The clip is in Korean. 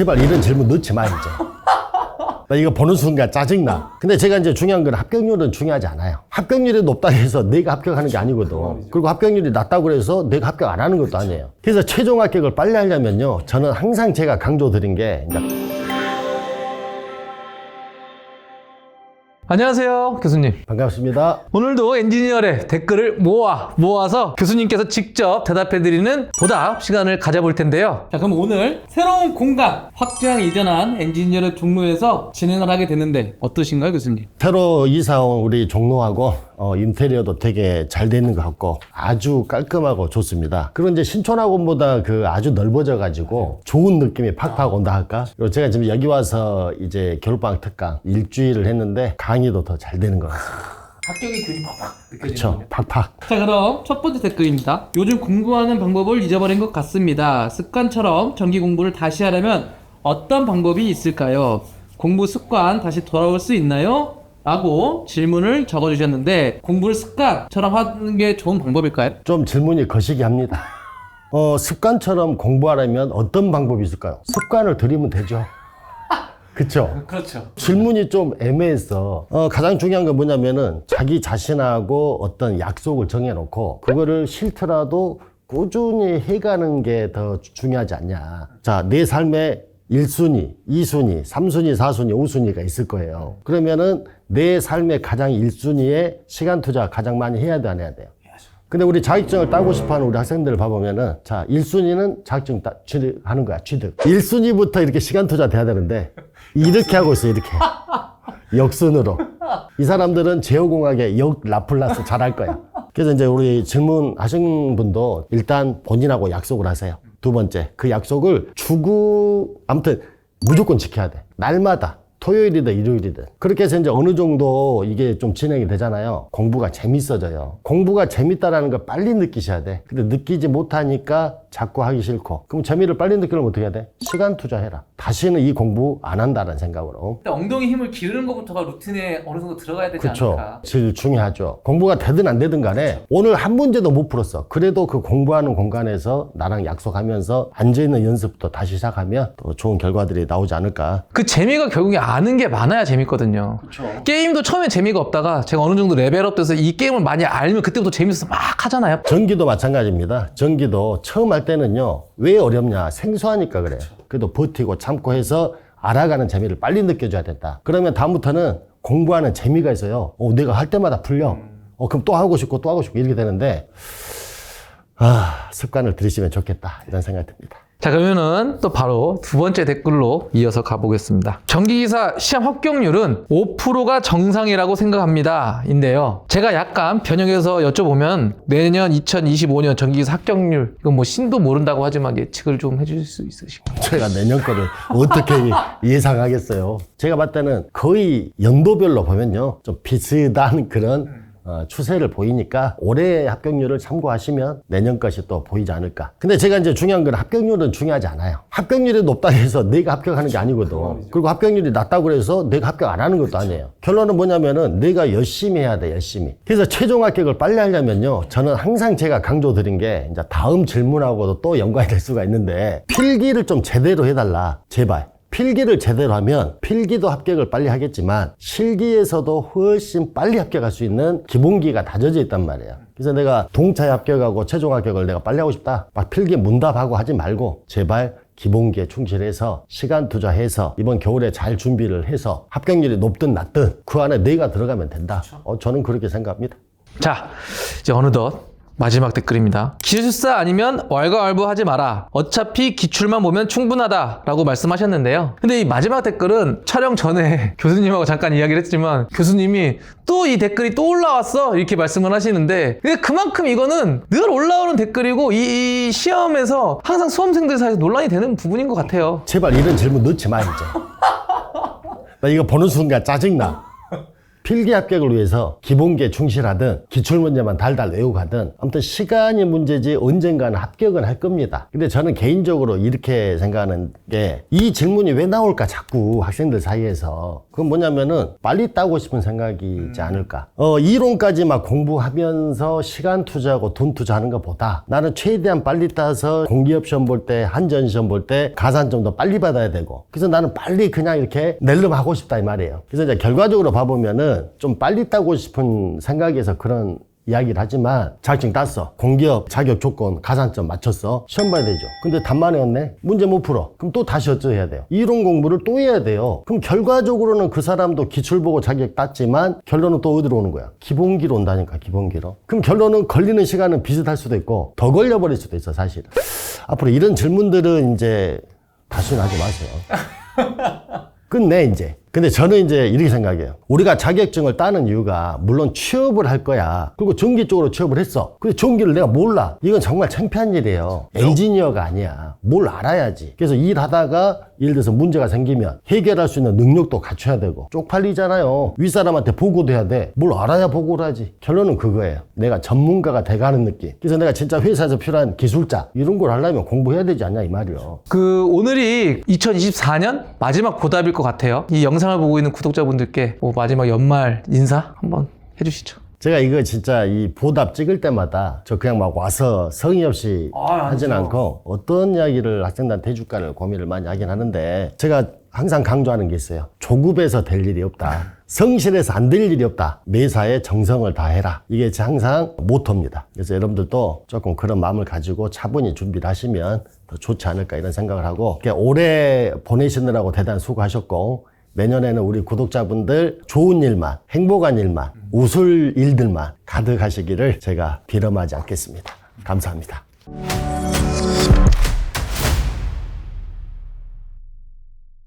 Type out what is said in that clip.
제발 이런 질문 넣지 마, 이제. 나 이거 보는 순간 짜증나. 근데 제가 이제 중요한 건 합격률은 중요하지 않아요. 합격률이 높다고 해서 내가 합격하는 게 아니거든. 그리고 합격률이 낮다고 해서 내가 합격 안 하는 것도 아니에요. 그래서 최종 합격을 빨리 하려면요. 저는 항상 제가 강조 드린 게 이제 안녕하세요, 교수님. 반갑습니다. 오늘도 엔지니어의 댓글을 모아 모아서 교수님께서 직접 대답해드리는 보답 시간을 가져볼 텐데요. 자, 그럼 오늘 새로운 공간 확장 이전한 엔지니어의 종로에서 진행을 하게 되는데 어떠신가요, 교수님? 새로 이사 온 우리 종로하고 어, 인테리어도 되게 잘 되는 것 같고 아주 깔끔하고 좋습니다. 그리고 이제 신촌학원보다 그 아주 넓어져 가지고 좋은 느낌이 팍팍 온다 할까? 그리고 제가 지금 여기 와서 이제 겨울방학 특강 일주일을 했는데 강의도 더 잘 되는 것 같습니다. 합격의 균이 팍팍 그렇죠. 팍팍. 자 그럼 첫 번째 댓글입니다. 요즘 공부하는 방법을 잊어버린 것 같습니다. 습관처럼 정기 공부를 다시 하려면 어떤 방법이 있을까요? 공부 습관 다시 돌아올 수 있나요? 라고 질문을 적어주셨는데 공부를 습관처럼 하는 게 좋은 방법일까요? 좀 질문이 거시기 합니다. 어, 습관처럼 공부하려면 어떤 방법이 있을까요? 습관을 들이면 되죠. 그쵸? 그렇죠. 질문이 좀 애매해서 어, 가장 중요한 건 뭐냐면은 자기 자신하고 어떤 약속을 정해놓고 그거를 싫더라도 꾸준히 해가는 게 더 중요하지 않냐. 자, 내 삶에 1순위, 2순위, 3순위, 4순위, 5순위가 있을 거예요. 그러면은 내 삶의 가장 1순위에 시간 투자 가장 많이 해야 돼, 안 해야 돼요? 근데 우리 자격증을 따고 싶어 하는 우리 학생들을 봐보면은, 자, 1순위는 자격증 따, 취득하는 거야, 취득. 1순위부터 이렇게 시간 투자 돼야 되는데, 이렇게 하고 있어, 이렇게. 역순으로. 이 사람들은 제어공학의 역 라플라스 잘할 거야. 그래서 이제 우리 질문하신 분도 일단 본인하고 약속을 하세요. 두 번째, 그 약속을 주구, 아무튼 무조건 지켜야 돼. 날마다. 토요일이든 일요일이든. 그렇게 해서 이제 어느 정도 이게 좀 진행이 되잖아요. 공부가 재밌어져요. 공부가 재밌다라는 걸 빨리 느끼셔야 돼. 근데 느끼지 못하니까 자꾸 하기 싫고. 그럼 재미를 빨리 느끼려면 어떻게 해야 돼? 시간 투자해라. 다시는 이 공부 안 한다는 생각으로. 근데 엉덩이 힘을 기르는 것부터가 루틴에 어느 정도 들어가야 되지 그렇죠. 제일 중요하죠. 공부가 되든 안 되든 간에 오늘 한 문제도 못 풀었어. 그래도 그 공부하는 공간에서 나랑 약속하면서 앉아있는 연습부터 다시 시작하면 또 좋은 결과들이 나오지 않을까. 그 재미가 결국에 아는 게 많아야 재밌거든요. 게임도 처음에 재미가 없다가 제가 어느 정도 레벨업 돼서 이 게임을 많이 알면 그때부터 재밌어서 막 하잖아요. 전기도 마찬가지입니다. 전기도 처음 할 때는요. 왜 어렵냐? 생소하니까 그래요. 그래도 버티고 참고 해서 알아가는 재미를 빨리 느껴줘야 된다. 그러면 다음부터는 공부하는 재미가 있어요. 어, 내가 할 때마다 풀려. 어, 그럼 또 하고 싶고 또 하고 싶고 이렇게 되는데, 아, 습관을 들이시면 좋겠다. 이런 생각이 듭니다. 자 그러면은 또 바로 두 번째 댓글로 이어서 가보겠습니다. 전기기사 시험 합격률은 5%가 정상이라고 생각합니다. 인데요. 제가 약간 변형해서 여쭤보면 내년 2025년 전기기사 합격률 이건 뭐 신도 모른다고 하지만 예측을 좀 해주실 수 있으실까요? 제가 내년 거를 어떻게 예상하겠어요. 제가 봤을 때는 거의 연도별로 보면요. 좀 비슷한 그런 어, 추세를 보이니까 올해 합격률을 참고하시면 내년 것이 또 보이지 않을까. 근데 제가 이제 중요한 건 합격률은 중요하지 않아요. 합격률이 높다고 해서 내가 합격하는 게 아니거든. 그리고 합격률이 낮다고 해서 내가 합격 안 하는 것도 아니에요. 결론은 뭐냐면은 내가 열심히 해야 돼, 열심히. 그래서 최종 합격을 빨리 하려면요. 저는 항상 제가 강조드린 게 이제 다음 질문하고도 또 연관이 될 수가 있는데 필기를 좀 제대로 해달라. 제발. 필기를 제대로 하면 필기도 합격을 빨리 하겠지만 실기에서도 훨씬 빨리 합격할 수 있는 기본기가 다져져 있단 말이에요. 그래서 내가 동차에 합격하고 최종 합격을 내가 빨리 하고 싶다. 막 필기 문답하고 하지 말고 제발 기본기에 충실해서 시간 투자해서 이번 겨울에 잘 준비를 해서 합격률이 높든 낮든 그 안에 내가 들어가면 된다. 어, 저는 그렇게 생각합니다. 자 이제 어느덧 마지막 댓글입니다. 기술사 아니면 왈가왈부 하지 마라. 어차피 기출만 보면 충분하다 라고 말씀하셨는데요. 근데 이 마지막 댓글은 촬영 전에 교수님하고 잠깐 이야기를 했지만 교수님이 또 이 댓글이 또 올라왔어 이렇게 말씀을 하시는데 그만큼 이거는 늘 올라오는 댓글이고 이, 이 시험에서 항상 수험생들 사이에서 논란이 되는 부분인 것 같아요. 제발 이런 질문 넣지 마, 이제. 나 이거 보는 순간 짜증나. 필기 합격을 위해서 기본기에 충실하든 기출문제만 달달 외우고 가든 아무튼 시간이 문제지 언젠가는 합격은 할 겁니다. 근데 저는 개인적으로 이렇게 생각하는 게 이 질문이 왜 나올까 자꾸 학생들 사이에서 그건 뭐냐면은 빨리 따고 싶은 생각이지 않을까. 어, 이론까지 막 공부하면서 시간 투자하고 돈 투자하는 것보다 나는 최대한 빨리 따서 공기업 시험 볼 때, 한전 시험 볼 때 가산 좀 더 빨리 받아야 되고. 그래서 나는 빨리 그냥 이렇게 낼름 하고 싶다 이 말이에요. 그래서 이제 결과적으로 봐보면은 좀 빨리 따고 싶은 생각에서 그런 이야기를 하지만 자격증 땄어. 공기업 자격 조건 가산점 맞췄어. 시험 봐야 되죠. 근데 단만 외웠네? 문제 못 풀어. 그럼 또 다시 어쩌 해야 돼요? 이론 공부를 또 해야 돼요. 그럼 결과적으로는 그 사람도 기출 보고 자격 땄지만 결론은 또 어디로 오는 거야? 기본기로 온다니까, 기본기로. 그럼 결론은 걸리는 시간은 비슷할 수도 있고 더 걸려버릴 수도 있어, 사실은. 앞으로 이런 질문들은 이제 다시는 하지 마세요. 끝내 이제. 근데 저는 이제 이렇게 생각해요. 우리가 자격증을 따는 이유가 물론 취업을 할 거야. 그리고 전기 쪽으로 취업을 했어. 근데 전기를 내가 몰라. 이건 정말 창피한 일이에요. 엔지니어가 아니야. 뭘 알아야지. 그래서 일하다가 예를 들어서 문제가 생기면 해결할 수 있는 능력도 갖춰야 되고 쪽팔리잖아요. 윗사람한테 보고도 해야 돼. 뭘 알아야 보고를 하지. 결론은 그거예요. 내가 전문가가 돼가는 느낌. 그래서 내가 진짜 회사에서 필요한 기술자 이런 걸 하려면 공부해야 되지 않냐 이 말이요. 그 오늘이 2024년 마지막 보답일 것 같아요. 이 영상을 보고 있는 구독자분들께 뭐 마지막 연말 인사 한번 해주시죠. 제가 이거 진짜 이 보답 찍을 때마다 저 그냥 막 와서 성의 없이 아, 하진 아니죠. 않고 어떤 이야기를 학생들한테 해줄까를 고민을 많이 하긴 하는데 제가 항상 강조하는 게 있어요. 조급해서 될 일이 없다. 성실해서 안 될 일이 없다. 매사에 정성을 다해라. 이게 제 항상 모토입니다. 그래서 여러분들도 조금 그런 마음을 가지고 차분히 준비를 하시면 더 좋지 않을까 이런 생각을 하고 오래 보내시느라고 대단히 수고하셨고 내년에는 우리 구독자분들 좋은 일만, 행복한 일만, 웃을 일들만 가득하시기를 제가 빌어마지 않겠습니다. 감사합니다.